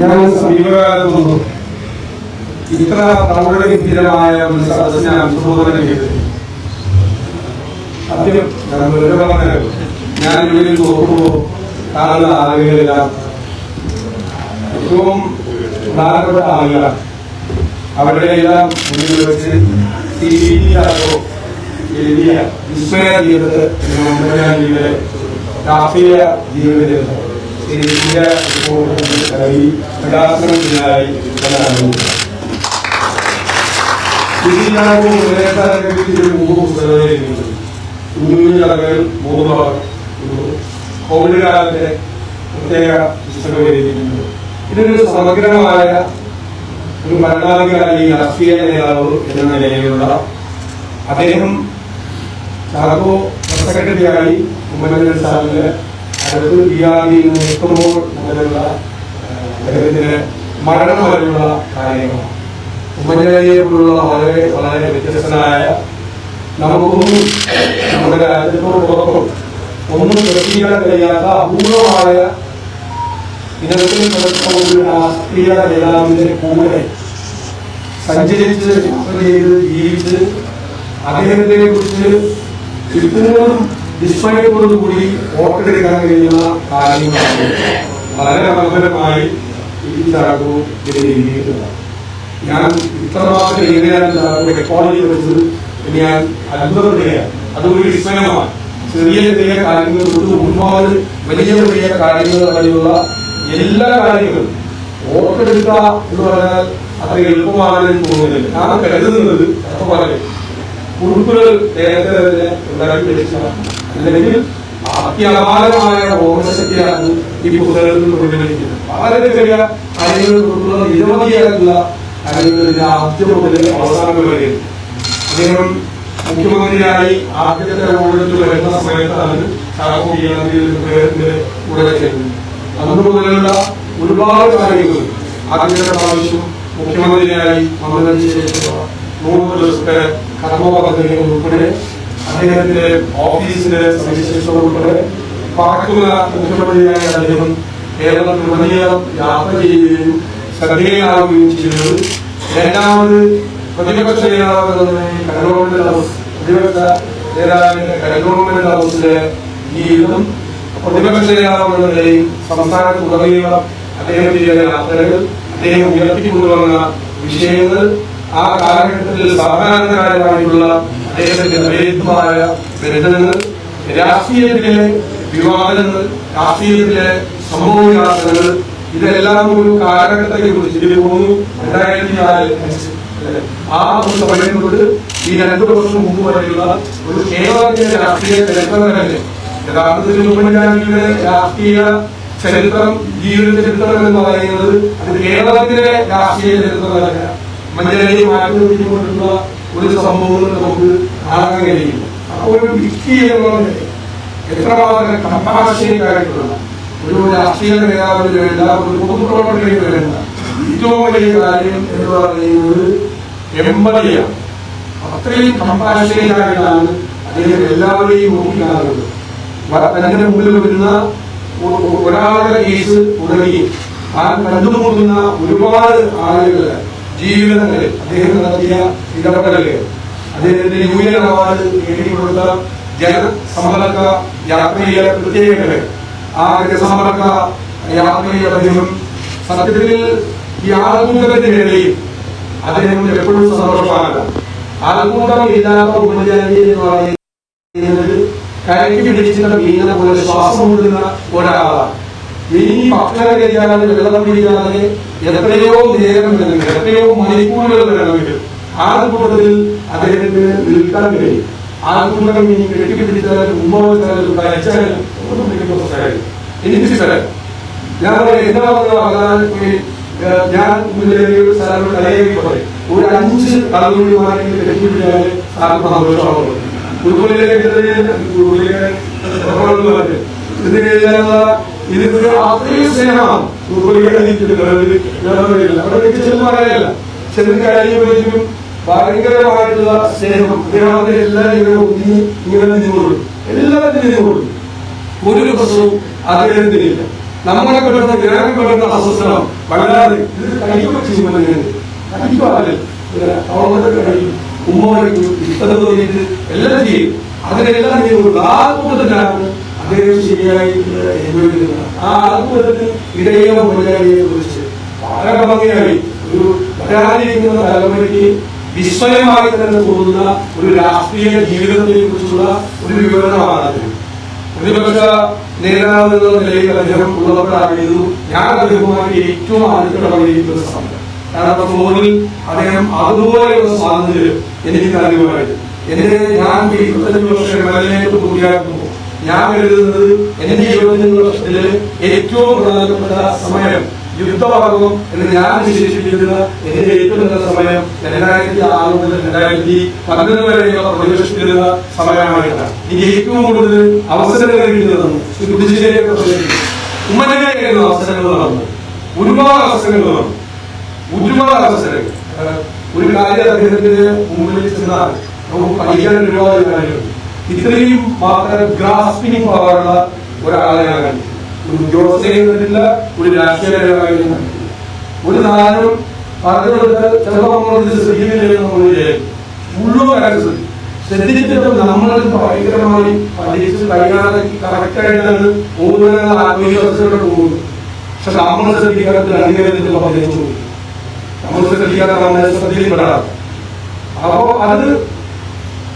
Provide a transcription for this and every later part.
ഞാൻ സമീപകാലത്തൊന്നും ഇത്ര പ്രൗഢഗംഭീരമായ ഒരു സദസ്സിനെ അഭിസംബോധന ചെയ്ത്. സത്യം ഞാൻ ഇവിടെ നോക്കുമ്പോൾ കാണുന്ന ആളുകളെല്ലാം ഏറ്റവും പ്രധാനപ്പെട്ട ആളുകളാണ്. അവരുടെ എല്ലാം മുന്നിൽ വെച്ച് സീരിയാലോ എഴുതിയ വിസ്മയ ജീവിതത്തെ രാഷ്ട്രീയ രാഷ്ട്രീയ ജീവിതത്തെ ശരിയ കവി പ്രകാശനത്തിനായി ഇതിനാകും മൂന്ന് പുസ്തകങ്ങൾ കുഞ്ഞു കഥകൾ മൂന്ന് കോവിഡ് കാലത്തെ പ്രത്യേക പുസ്തകം എഴുതിയിട്ടുണ്ട് ഇതൊരു സമഗ്രമായ ഒരു ഭരണാധികാരി രാഷ്ട്രീയ നേതാവ് എന്ന നിലയിലുള്ള അദ്ദേഹം ചാർക്കോ സെക്രട്ടറിയായി ഉമ്മൻചാണ്ടി സാറിന്റെ അടുത്ത് ബിആറിയിൽ നിൽക്കുമ്പോൾ മുതലുള്ള അദ്ദേഹത്തിന്റെ മരണം വരെയുള്ള കാര്യങ്ങളാണ്. ഉമ്മൻചാണ്ടിയെ പോലുള്ള വളരെ വളരെ വ്യത്യസ്തനായ നമുക്കൊന്നും നമ്മുടെ രാജ്യത്തോടൊപ്പം ഒന്നും പ്രതീക്ഷ കഴിയാത്ത അപൂർവമായ ഇത്തരത്തിൽ നടക്കുന്ന ഒരു രാഷ്ട്രീയ നേതാവിന്റെ കൂടെ സഞ്ചരിച്ച് യാത്ര ചെയ്ത് ജീവിച്ച് അദ്ദേഹത്തെ കുറിച്ച് ഇപ്പോഴും വിസ്മയത്തോടു വോട്ടെടുക്കാൻ കഴിയുന്ന കാര്യങ്ങളാണ് വളരെ മനോഹരമായി ഈ ഞാൻ ഇത്രമാത്രം എങ്ങനെയാണ് റെക്കോർഡ് ചെയ്ത് ഞാൻ അത്ഭുതപ്പെടുകയാണ്. അതൊരു വിസ്മയമാണ്. ചെറിയ ചെറിയ കാര്യങ്ങൾ തൊട്ട് ഒരുപാട് വലിയ വലിയ കാര്യങ്ങൾ വരെയുള്ള എല്ലാ കാര്യങ്ങളും വോട്ടെടുക്കുക എന്ന് പറഞ്ഞാൽ അത്ര എളുപ്പമാണെന്ന് തോന്നുന്നില്ല. ഞാൻ കരുതുന്നത് അപ്പൊ പറയും കുറുക്കുകൾ നേരത്തെ തന്നെ ഉണ്ടാക്കി വെച്ച? അല്ലെങ്കിൽ അത്യപാരമായ ഓർമ്മശക്തിയാണ് ഈ പുസ്തകത്തിൽ പ്രതിഫലിക്കുന്നത് വളരെ ചെറിയ കാര്യങ്ങൾ കൊണ്ടുള്ള നിരവധിയായിട്ടുള്ള മുതൽ അവസാനം വരെ അദ്ദേഹം മുഖ്യമന്ത്രിയായി ആദ്യത്തെ ഓടിട്ട് വരുന്ന സമയത്താണ് ചെയ്യാതിന്റെ കൂടെ ചെയ്യുന്നത് അന്ന് മുതലുള്ള ഒരുപാട് കാര്യങ്ങൾ ആദ്യത്തെ പ്രാവശ്യം മുഖ്യമന്ത്രിയായി വന്നതിന് ശേഷം മൂന്ന് ദിവസത്തെ കർമ്മ പദ്ധതികൾ ഉൾപ്പെടെ അദ്ദേഹത്തിന്റെ ഓഫീസിന്റെ സവിശേഷത ഉൾപ്പെടെ പറക്കുന്ന മുഖ്യമന്ത്രിയായ അദ്ദേഹം കേരളത്തിലുടനീളം യാത്ര ചെയ്യുകയും ശ്രദ്ധേയനാവുകയും ചെയ്യുന്നത് രണ്ടാമത് പ്രതിപക്ഷ നേതാവ് കൺട്രോൾമെന്റ് ഹൗസ് പ്രതിപക്ഷ നേതാവിന്റെ കൺട്രോൾമെന്റ് ഹൗസിലെ ജീവിതം പ്രതിപക്ഷ നേതാവ് എന്ന നിലയിൽ സംസ്ഥാനത്തുടനീളം അദ്ദേഹം ചെയ്ത യാത്രകൾ അദ്ദേഹം ഉയർത്തിക്കൊണ്ടുവന്ന വിഷയങ്ങൾ ആ കാലഘട്ടത്തിൽ സാധാരണക്കാരായിട്ടുള്ള അദ്ദേഹത്തിന്റെ ദൈവമായ ബന്ധങ്ങൾ രാഷ്ട്രീയത്തിലെ വിവാദങ്ങൾ രാഷ്ട്രീയത്തിലെ സംഭവവികാസങ്ങൾ ഇതെല്ലാം ഒരു കാലഘട്ടത്തെ കുറിച്ച് ഇതിൽ മൂന്ന് രണ്ടായിരത്തി നാല് ആ ഒരു സമയം തൊട്ട് ഈ രണ്ടു വർഷം മുമ്പ് വരെയുള്ള ഒരു കേരളത്തിലെ രാഷ്ട്രീയ ചരിത്രം തന്നെ. യഥാർത്ഥത്തിൽ ഉമ്മൻചാണ്ടിയുടെ രാഷ്ട്രീയ ചരിത്രം ജീവിത ചരിത്രം എന്ന് പറയുന്നത് അത് കേരളത്തിലെ രാഷ്ട്രീയ ചരിത്രമല്ല മഞ്ചേരി മാറ്റി നിർത്തിക്കൊണ്ടുള്ള ഒരു സംഭവം നമുക്ക് കാണാൻ കഴിയും അപ്പോൾ ഒരു വ്യക്തി എന്നുള്ളത് എത്രമാത്രം കമ്പാഷനിക്കായിട്ടുള്ള ഒരു രാഷ്ട്രീയ നേതാവിന് വേണ്ട ഒരു പൊതുപ്രവർത്തകന് വേണ്ട ഏറ്റവും വലിയ കാര്യം എന്ന് പറയുന്നത് എമ്പതിയാണ് അത്രയും കമ്പാഷനിക്കായിട്ടാണ് അദ്ദേഹം എല്ലാവരെയും നോക്കിക്കാറുള്ളത് തന്റെ മുമ്പിൽ വരുന്ന ഒരാളുടെ കേസ് തുടങ്ങി ആ കണ്ടുമുട്ടുന്ന ഒരുപാട് ആളുകളുടെ ജീവിതങ്ങളിൽ അദ്ദേഹം നടത്തിയ ഇടപെടലുകൾ അദ്ദേഹത്തിന്റെ യു എൻ അവാർഡ് നേടിക്കൊടുത്ത ജനസമ്പർക്ക യാത്രയിലെ പ്രത്യേകതകൾ ആ ജനസമ്പർക്ക യാത്രയിൽ അദ്ദേഹം സത്യത്തിൽ ഈ ആൾക്കൂട്ടത്തിന്റെ വേളയിൽ അദ്ദേഹം എപ്പോഴും സന്തോഷമാണ് ആൾക്കൂട്ടം ഇല്ലാത്ത ഉപജാതി എന്ന് പറയുന്നത് കരയ്ക്ക് പിടിച്ചിട്ട് മീനെ പോലെ ശ്വാസം ഒരാളാണ്. ഇനി ഭക്ഷണം കഴിക്കാതെ വെള്ളം കുടിക്കാതെ എത്രയോ നേരം വേണമെങ്കിൽ എത്രയോ മണിക്കൂറുകൾ വേണമെങ്കിൽ ആൾക്കൂട്ടത്തിൽ അദ്ദേഹത്തിന് നിൽക്കാൻ കഴിയും. ആൾക്കൂട്ടം ഇനി കെട്ടിപ്പിടിച്ചാലും ഉമ്മ വെച്ചാലും കഴിച്ചാലും ഒന്നും പിടിക്കുന്ന സ്ഥലം എനിക്ക് സ്ഥലം. ഞാൻ എന്താ പറഞ്ഞ ഞാൻ സാറിനോട് കലയേക്ക് പറയും. ഒരു അഞ്ച് കളറുമാരെങ്കിലും കെട്ടിപ്പിടിച്ചാൽ സാറിന് സന്തോഷമാവുള്ളൂ. ഉൾക്കൊള്ളിലേക്ക് ഇതിന് അത്രയും സ്നേഹമാണ് അവിടെ ചെന്ന് പറയല്ല ചെന്ന് കഴിയുമ്പോഴേക്കും ഭയങ്കരമായിട്ടുള്ള സ്നേഹം. അദ്ദേഹത്തിന് എല്ലാവരും ഒന്നി ഇങ്ങനെ നിന്നുകൊള്ളു എല്ലാത്തിനും നിന്നുകൊള്ളു ഒരു ദിവസവും അദ്ദേഹത്തിനില്ല നമ്മളെ കൊണ്ടുവന്ന ജ്ഞാനം കൊണ്ടുവന്ന അസ്വസ്ഥം വല്ലാതെ. ഇത് ചെയ്യുമ്പോൾ കൈക്കാതെ ഉമ്മ ഇത്തരം തോന്നിയിട്ട് എല്ലാം ചെയ്യും. അതിനെല്ലാം ചെയ്യും ആ കൂട്ടത്തിലാണ് അദ്ദേഹം ശരിയായി ആ ആത്മൂലത്തിൽ ഇടയ മുതലാളിയെ കുറിച്ച് വളരെ ഭംഗിയായി ഒരു വരാനിരിക്കുന്ന തലമുറയ്ക്ക് വിസ്മയമായി തന്നെ തോന്നുന്ന ഒരു രാഷ്ട്രീയ ജീവിതത്തെ കുറിച്ചുള്ള ഒരു വിവരണമാണ് അത് പ്രതിപക്ഷ നേതാവ് എന്ന നിലയിൽ അദ്ദേഹം ഉള്ളപ്പോഴായിരുന്നു ഞാൻ അദ്ദേഹവുമായി ഏറ്റവും അടുത്തിടപെടിയിരിക്കുന്ന സമയം. കാരണം ഫോണിൽ അദ്ദേഹം അതുപോലെയുള്ള സ്വാതന്ത്ര്യം എനിക്ക് അറിയുമായിരുന്നു എന്റെ ഞാൻ ഇരുപത്തഞ്ച് വർഷം എംഎൽഎയായിട്ട് പൂർത്തിയാക്കുമ്പോൾ ഞാൻ കരുതുന്നത് എന്റെ ജീവിതത്തിൽ ഏറ്റവും പ്രധാനപ്പെട്ട സമയം യുദ്ധമാകുന്നു എന്ന് ഞാൻ വിശേഷിപ്പിക്കുന്ന എന്റെ ഏറ്റവും നല്ല സമയം രണ്ടായിരത്തി ആറ് മുതൽ രണ്ടായിരത്തി പതിനൊന്ന് വരെയുള്ള പ്രതിപക്ഷത്തിലുള്ള സമയമായിട്ടാണ് എനിക്ക് ഏറ്റവും കൂടുതൽ അവസരങ്ങൾ കിട്ടുന്നതെന്ന് ഉമ്മനെ. ഉമ്മൻചാണ്ടിയായിരുന്നു അവസരങ്ങൾ നടന്നു ഒരുപാട് അവസരങ്ങൾ നടന്നു ഒരുപാട് അവസരങ്ങൾ. ഒരു കാര്യം അദ്ദേഹത്തിന് മുമ്പിൽ ചെന്നാൽ നമുക്ക് പഠിക്കാൻ ഒരുപാട് കാര്യമുണ്ട് ഇത്രയും ഗ്രാസ്പിംഗ് പവറുള്ള ഒരാളെയാണ്. ഒരു ഉദ്യോഗസ്ഥയെ ഒരു രാഷ്ട്രീയ ഒരു നാളും പറഞ്ഞു ശ്രദ്ധിക്കുന്നില്ലെന്ന് നമ്മൾ വിചാരിക്കും. മുഴുവൻ കാര്യം ശ്രദ്ധിക്കും. ശ്രദ്ധിച്ചിട്ട് നമ്മൾ ഭയങ്കരമായി പഠിച്ച് കൈകാലാക്കി കറക്റ്റായിട്ടാണ് പോകുന്നത് ആത്മവിശ്വാസത്തോടെ പോകുന്നത് പക്ഷെ നമ്മൾ ശ്രദ്ധിക്കാത്ത അധികാരത്തിലുള്ള പതിനഞ്ചു പോയി നമ്മൾ ശ്രദ്ധിക്കാത്ത നമ്മുടെ ശ്രദ്ധയിൽപ്പെടാതെ. അപ്പോ അത്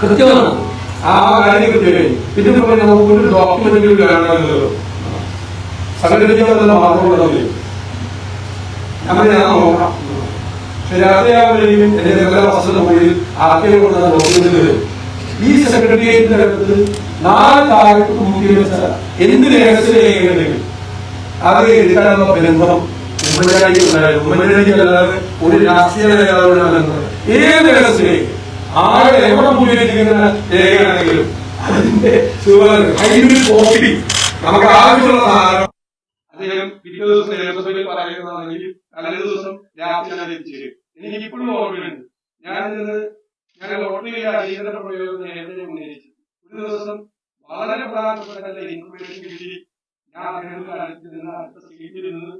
കൃത്യമാണ്. ആ കാര്യം പിന്നെ പറഞ്ഞ നമുക്ക് ഒരു ഡോക്യുമെന്ററി കാണാമല്ലോ സംഘടിപ്പിക്കാനുള്ള മാർഗമുള്ളതല്ലേ അങ്ങനെ ഞാൻ നോക്കാം എന്റെ എല്ലാ വസ്തുത പോയി ഈ സെക്രട്ടേറിയറ്റിന്റെ അടുത്ത് നാല് താഴത്ത് കൂട്ടി വെച്ച എന്ത് രഹസ്യ രേഖയുണ്ടെങ്കിൽ അത് ബന്ധം ഉമ്മൻചാണ്ടി ഉണ്ടായിരുന്നു. ഉമ്മൻചാണ്ടി അല്ലാതെ ഒരു രാഷ്ട്രീയ നേതാവിന് ബന്ധം ഏത് ആരുടെ എവിടെ പൂജിച്ചിരിക്കുന്ന രേഖയാണെങ്കിലും അതിന്റെ കോപ്പി. നമുക്ക് ആവശ്യമുള്ള സാധനം. അദ്ദേഹം പിറ്റേ ദിവസം നിയമസഭയിൽ പറയുന്നതാണെങ്കിൽ തലേ ദിവസം രാത്രി ഞാൻ എത്തിച്ചേരും എനിക്ക് ഇപ്പോഴും ഓർമ്മയുണ്ട്. ഞാൻ ഞാൻ ലോട്ടറിയിലെ അടിയന്തര പ്രയോഗം നേരത്തെ ഉന്നയിച്ചു. ഒരു ദിവസം വളരെ പ്രധാനപ്പെട്ട ഇൻഫർമേഷൻ കിട്ടി. ഞാൻ അദ്ദേഹത്തിന്റെ അടുത്ത് നിന്ന് അടുത്ത സീറ്റിൽ നിന്ന്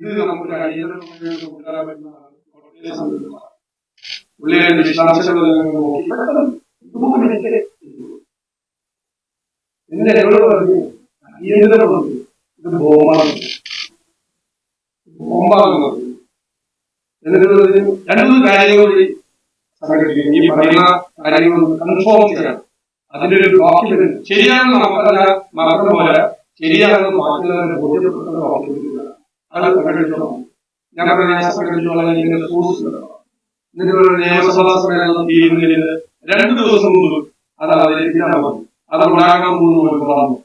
ഇത് നമുക്ക് അടിയന്തര പ്രയോഗം കൊണ്ടുവരാൻ പറ്റുന്നതാണ് കോട്ടയത്തെ സംബന്ധിച്ചിടത്തോളം. പുള്ളി എന്റെ വിശദാംശങ്ങൾ എന്റെ എന്നോട് പറഞ്ഞു? ഇത് ബോംബാണ്. ബോംബാകുന്നത് എന്നിട്ട് പറഞ്ഞു, രണ്ടു കാര്യങ്ങൾ കൂടി സംഘടിപ്പിക്കും. ഈ പറയുന്ന കാര്യങ്ങൾ കൺഫേം ചെയ്യണം. അതിന്റെ ഒരു ഡോക്യുമെന്റ് ശരിയാണെന്ന് മാത്രമല്ല മാത്രം പോലെ ശരിയാണെന്ന് മാറ്റുന്നതിന് ബോധ്യപ്പെട്ട ഡോക്യുമെന്റ് അത് സംഘടിപ്പിച്ചോളാം. ഞാൻ പറഞ്ഞ സംഘടിപ്പിച്ചോളാം. എന്നിട്ട് ഒരു നിയമസഭാ സമ്മേളനം തീരുന്നതിന് രണ്ട് ദിവസം മുമ്പ് അത് അവതരിപ്പിക്കാൻ പറഞ്ഞു അത് ഉണ്ടാകാൻ പോകുന്നു പറഞ്ഞു.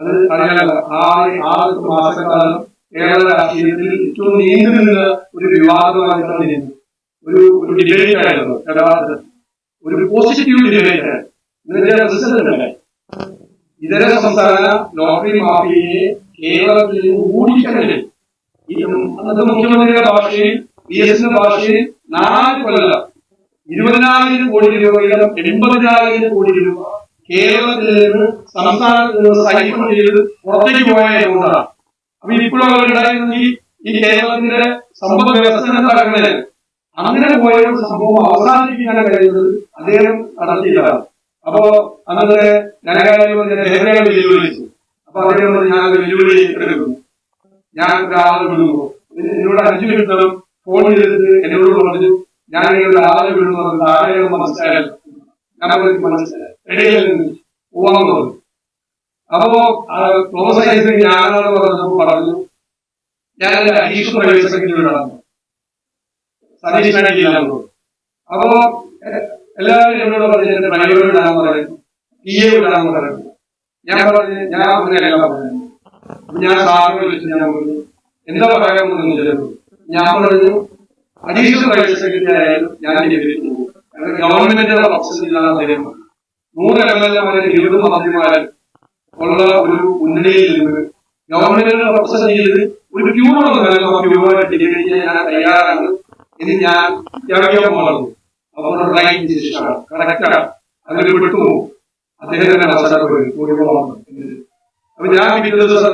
അത് അറിയാലോ ആറ് ആറ് മാസക്കാലം കേരള രാഷ്ട്രീയത്തിൽ ഏറ്റവും നീണ്ടു ഒരു വിവാദമായിട്ടാണ് ഇരുന്നത്. ഒരു ഒരു ഡിബേറ്റ് ആയിരുന്നു ഒരു പോസിറ്റീവ് ഡിബേറ്റ് ആയിരുന്നു. ഇതര സംസ്ഥാന ലോട്ടറി മാഫിയയെ കേരളത്തിൽ ഓടിക്കാൻ കഴിയും. അന്നത്തെ മുഖ്യമന്ത്രിയുടെ ഭാഷയിൽ ബി എസിന്റെ ഭാഷയിൽ നാല് കൊല്ലം. ഇരുപതിനായിരം കോടി രൂപയിലും എൺപതിനായിരം കോടി രൂപ കേരളത്തിൽ നിന്ന് സംസ്ഥാനത്ത് നിന്ന് സൈക്കിൾ ചെയ്ത് പുറത്തേക്ക് പോയ എമൗണ്ടാണ് അപ്പൊ ഇപ്പോഴും അവരുണ്ടായിരുന്നത് ഈ കേരളത്തിന്റെ സമ്പദ് വ്യവസ്ഥ തകർന്നത് അങ്ങനെ പോയ ഒരു സംഭവം അവസാനിപ്പിക്കാൻ കഴിയുന്നത് അദ്ദേഹം നടത്തിയില്ല അപ്പോ അന്നത്തെ ധനകാര്യമന്ത്രി നെഹ്റയെ വെല്ലുവിളിച്ചു. അപ്പൊ അദ്ദേഹം ഞാൻ വെല്ലുവിളി എടുക്കുന്നു. ഞാൻ ഒരാളെ വിടുന്നു എന്നോട് അഞ്ചു മിനിറ്റ് ചെയ്തിട്ട് എന്നോട് പറഞ്ഞു ഞാൻ നിങ്ങളുടെ ആളെ വിടുന്നു താഴെ മനസ്സിലായാലും ഞാൻ പറഞ്ഞു, മനസ്സിലായി. ഇടയിൽ പറഞ്ഞു അപ്പോ ക്ലോസ് തോമസ് ഐസക് ഞാനാണ് പറഞ്ഞപ്പോ പറഞ്ഞു ഞാൻ എന്റെ അഡീഷണൽ പ്രൈവറ്റ് സെക്രട്ടറിയോടാണ് സതീഷ് അടിക്കില്ലാന്ന് അപ്പോ എല്ലാവരും എന്നോട് പറഞ്ഞു എന്റെ ഡ്രൈവർ വിടാന്ന് പറയുന്നു പി എ വിടാന്ന് പറയുന്നു ഞാൻ പറഞ്ഞു ഞാൻ പറഞ്ഞു അപ്പൊ ഞാൻ സാറിനെ വിളിച്ച് ഞാൻ പറഞ്ഞു എന്താ പറയാൻ പോകുന്നു ഞാൻ പറഞ്ഞു അഡീഷണൽ വൈസ് സെക്രട്ടറി ആയാലും ഞാൻ എതിരെ പോകും. ഗവൺമെന്റിന്റെ പക്ഷത്തിലാണ് അദ്ദേഹം നൂറ് എം എൽ എമാരെ ഇരുപത് മന്ത്രിമാരും ഉള്ള ഒരു മുന്നണിയിൽ നിന്ന് ഗവൺമെന്റിന്റെ പ്രൊഫസർ ചെയ്ത് ഒരു ക്യൂണോ ക്യൂവായിട്ട് ഞാൻ തയ്യാറാണ് ഇത് ഞാൻ ത്യാഗിക്കാൻ പോകുന്നു അപ്പോൾ റൈറ്റ് ഡിസിഷനാണ് കറക്റ്റാണ് അതിൽ കൂടി പോകണം അപ്പൊ ഞാൻ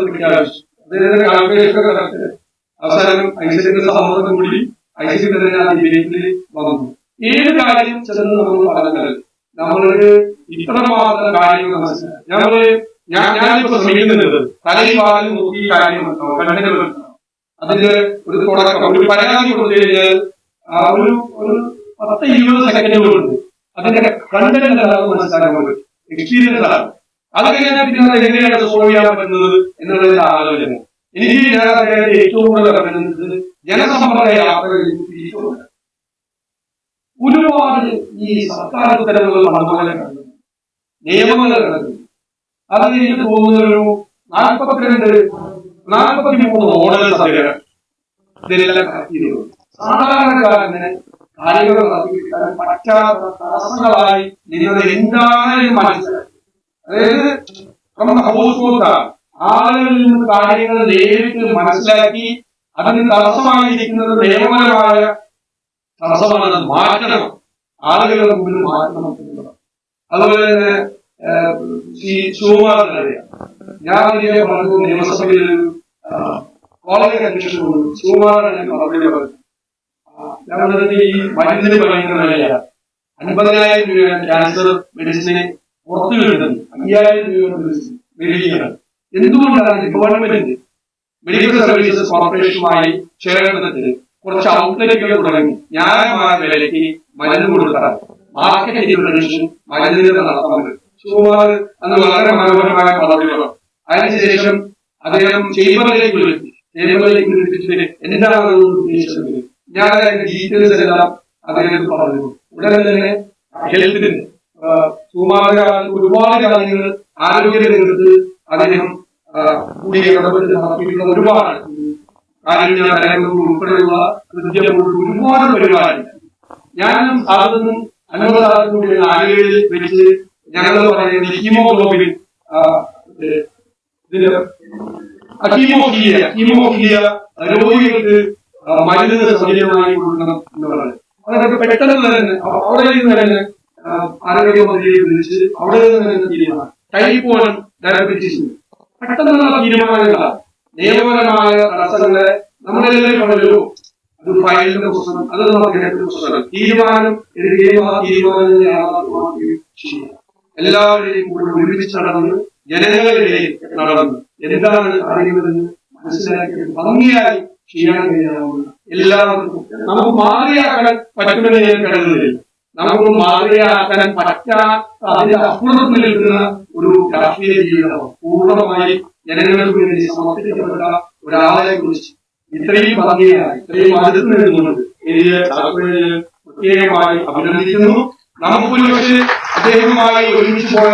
പ്രഖ്യാപിച്ചു അദ്ദേഹത്തിന്റെ കാൽക്കുലേഷൻ നടത്തി അവസാനം ഐസിന്റെ സമ്മതം കൂടി ഐശ്വര്യം തന്നെ ആ ഡിബേറ്റിൽ വന്നു. ഏത് കാര്യം ചെന്ന് നമ്മൾ പറഞ്ഞാൽ നമ്മളൊരു ഇത്രമാത്രം കാര്യങ്ങൾ മനസ്സിലാക്കി ഞങ്ങൾ ഞാൻ ഞാനിപ്പോ ശ്രമിക്കുന്നുണ്ട് തലയിൽ പാലിൽ നോക്കി കാര്യം കണ്ടന്റ് അതിന്റെ ഒരു തുടക്കം. ഒരു പരാതി കൊടുത്തു കഴിഞ്ഞാൽ ആ ഒരു ഒരു പത്ത് ഇരുപത് സെക്കൻഡുകളുണ്ട് അതിന്റെ കണ്ടന്റ് എന്താണെന്ന് മനസ്സിലാക്കാൻ പറ്റും. എക്സ്പീരിയൻസ് ആണ്. അതൊക്കെ ഞാൻ പിന്നെ എങ്ങനെയാണ് സോൾവ് ചെയ്യാൻ പറ്റുന്നത് എന്നുള്ളതിന്റെ ആലോചന. എനിക്ക് ഞാൻ അദ്ദേഹത്തെ ഏറ്റവും കൂടുതൽ അഭിനന്ദിച്ചത് ജനസമ്പർക്ക യാത്രകളിൽ തിരിച്ചുകൊണ്ട് ഒരുപാട് ഈ സർക്കാർ ഉത്തരവുകൾ അതുപോലെ കണ്ടു. നിയമങ്ങൾ കണ്ടു. അത് എനിക്ക് തോന്നുന്ന ഒരു നാൽപ്പത്തിരണ്ട് നാൽപ്പത്തി മൂന്ന് സാധാരണക്കാരന് കാര്യങ്ങൾ നടത്തിക്കിട്ടാൻ പറ്റാത്ത തടസ്സങ്ങളായി നിന്നത് മനസ്സിലാക്കി അതായത് ഹൗസ് ഹോൾഡാണ് ആളുകളിൽ നിന്ന് കാര്യങ്ങൾ നേരിട്ട് മനസ്സിലാക്കി അതിന് തടസ്സമായിരിക്കുന്നത് നിയമപരമായ തടസ്സമാണ് മാറ്റണം. ആളുകളുടെ മുമ്പിൽ മാറ്റണം എന്നുള്ളത് അതുപോലെ തന്നെ ഈ ശിവകുമാറിനറിയാം ഞാൻ ഇതിനെ പറഞ്ഞു നിയമസഭയിൽ കോളേജ് അധ്യക്ഷൻ ശിവകുമാറിനെ മറുപടി പറഞ്ഞു. ഞാൻ ഈ മരുന്നിന് പറയുന്ന വിലയാണ് അൻപതിനായിരം രൂപ ക്യാൻസർ മെഡിസിന് പുറത്തു വരുന്നത്. അയ്യായിരം രൂപ മെഡിസിൻ എന്തുകൊണ്ടാണ് ഗവൺമെന്റ് മെഡിക്കൽ സർവീസസ് കോർപ്പറേഷനുമായി ചേർന്നതിന് കുറച്ച് ഔട്ട്ലെറ്റുകൾ തുടങ്ങി. ന്യായമായ വിലയ്ക്ക് മരുന്ന് കൊടുക്കാൻ. മാർക്കറ്റ് ഇന്റർവെൻഷൻ മരുന്നിന്റെ നടത്താൻ. ശിവകുമാർ അന്ന് വളരെ മനോഹരമായ പദ്ധതികളാണ്. അതിനുശേഷം അദ്ദേഹം ചേമ്പറിലേക്ക് വിളിച്ചു ചേംബറിലേക്ക് വിളിച്ചിട്ട് എന്താണ് ഉദ്ദേശിച്ചത്? ഞാൻ ഡീറ്റെയിൽസ് എല്ലാം അദ്ദേഹത്തിന് പറഞ്ഞു ഉടനെ തന്നെ ഹെൽത്തിന് സുമാര ഒരുപാട് കാര്യങ്ങൾ ആരോഗ്യ രംഗത്ത് അദ്ദേഹം കൂടിയ ഒരുപാട് കാരുണ്യ തരംഗങ്ങൾ ഉൾപ്പെടെയുള്ള ഒരുപാട് പരിപാടി ഞാനും സാധനം അന്നദാനത്തിലൂടെ ആലുകളിൽ വെച്ച് ഞങ്ങൾ ഹീമോഗ്ലോബിൻ ഹീമോഫീലിയ ഹീമോഫീലിയ രോഗികൾക്ക് മരുന്ന് സൗജന്യമായി കൊടുക്കണം എന്നുള്ളത് അതൊക്കെ പെട്ടെന്ന് തന്നെ അവ- അവിടെ നിന്ന് തന്നെ ആരോഗ്യമന്ത്രിയെ വിളിച്ച് അവിടെ നിന്ന് തന്നെ തീരുമാനം. ടൈപ്പ് വൺ ഡയബറ്റീസ് പെട്ടെന്നുള്ള തീരുമാനങ്ങളാണ് നിയമപരമായ തടസ്സങ്ങളെ നമ്മളെല്ലാവരും പറഞ്ഞല്ലോ അത് ഫയലിന്റെ പുസ്തകം അത് നമുക്ക് പുസ്തകം തീരുമാനം എടുക്കുകയും ആ തീരുമാനം യാഥാർത്ഥ്യമാക്കുകയും ചെയ്യുക. എല്ലാവരെയും കൂടെ ഒരുമിച്ച് നടന്ന് ജനങ്ങളിലേക്ക് നടന്ന് എന്താണ് അറിയുന്നതെന്ന് മനസ്സിലാക്കി ഭംഗിയായി ചെയ്യാൻ കഴിയാവുന്ന എല്ലാവർക്കും നമുക്ക് മാറിയാക്കാൻ പറ്റുമെന്ന് ഞാൻ കരുതുന്നില്ല നമുക്ക് മാറിയാക്കാൻ പറ്റാത്ത അതിന്റെ അപ്പുറത്ത് നിൽക്കുന്ന ഒരു രാഷ്ട്രീയ ജീവിതമോ പൂർണമായി ജനങ്ങൾക്ക് വേണ്ടി സമർപ്പിക്കപ്പെട്ട ഒരാളെ കുറിച്ച് ഇത്രയും ഭംഗിയായി ഇത്രയും അടുത്ത് നിന്നുകൊണ്ട് എനിക്ക് പ്രത്യേകമായി അഭിനന്ദിക്കുന്നു. നമുക്കൊരു പക്ഷേ അദ്ദേഹവുമായി ഒരുമിച്ച് പോയ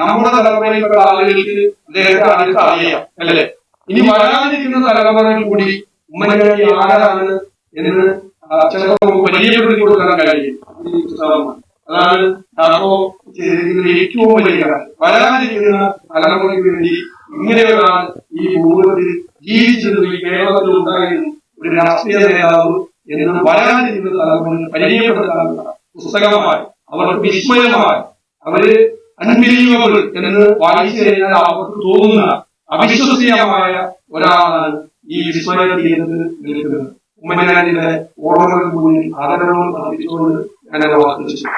നമ്മുടെ തലമുറയിലുള്ള ആളുകൾക്ക് അദ്ദേഹത്തെ അടുത്ത് അറിയാം അല്ലേ? ഇനി വരാനിരിക്കുന്ന തലമുറയിൽ കൂടി ഉമ്മൻചാണ്ടി ആരാണ് എന്ന് ചിലപ്പോൾ പരിചയപ്പെടുത്തി കൊടുക്കാൻ കഴിയും. അതാണ് അപ്പോ ചെയ്തിരിക്കുന്ന ഏറ്റവും വലിയ കാര്യം വരാനിരിക്കുന്ന തലമുറയ്ക്ക് വേണ്ടി ഇങ്ങനെയുള്ള ഈ ഭൂമിയിൽ ജീവിച്ചിരുന്നു ഈ കേരളത്തിൽ ഉണ്ടായിരുന്നു ഒരു രാഷ്ട്രീയ നേതാവ് എന്ന് വരാനിരിക്കുന്ന തലമുറ പരിചയപ്പെടുത്താനുള്ള പുസ്തകമായി അവർക്ക് വിസ്മയമായി അവർ അൺബിലീവബിൾ എന്ന് വായിച്ചു കഴിഞ്ഞാൽ അവർക്ക് തോന്നുന്ന അവിശ്വസനീയമായ ഒരാളാണ് ഈ വിസ്മയ തീരത്ത് നിൽക്കുന്നത്. ഉമ്മൻചാണ്ടിന്റെ ഓർമ്മകൾക്ക് മുന്നിൽ ആദരവുകൾ അർപ്പിച്ചുകൊണ്ട് ഞാൻ എന്റെ വാക്ക് വെച്ചു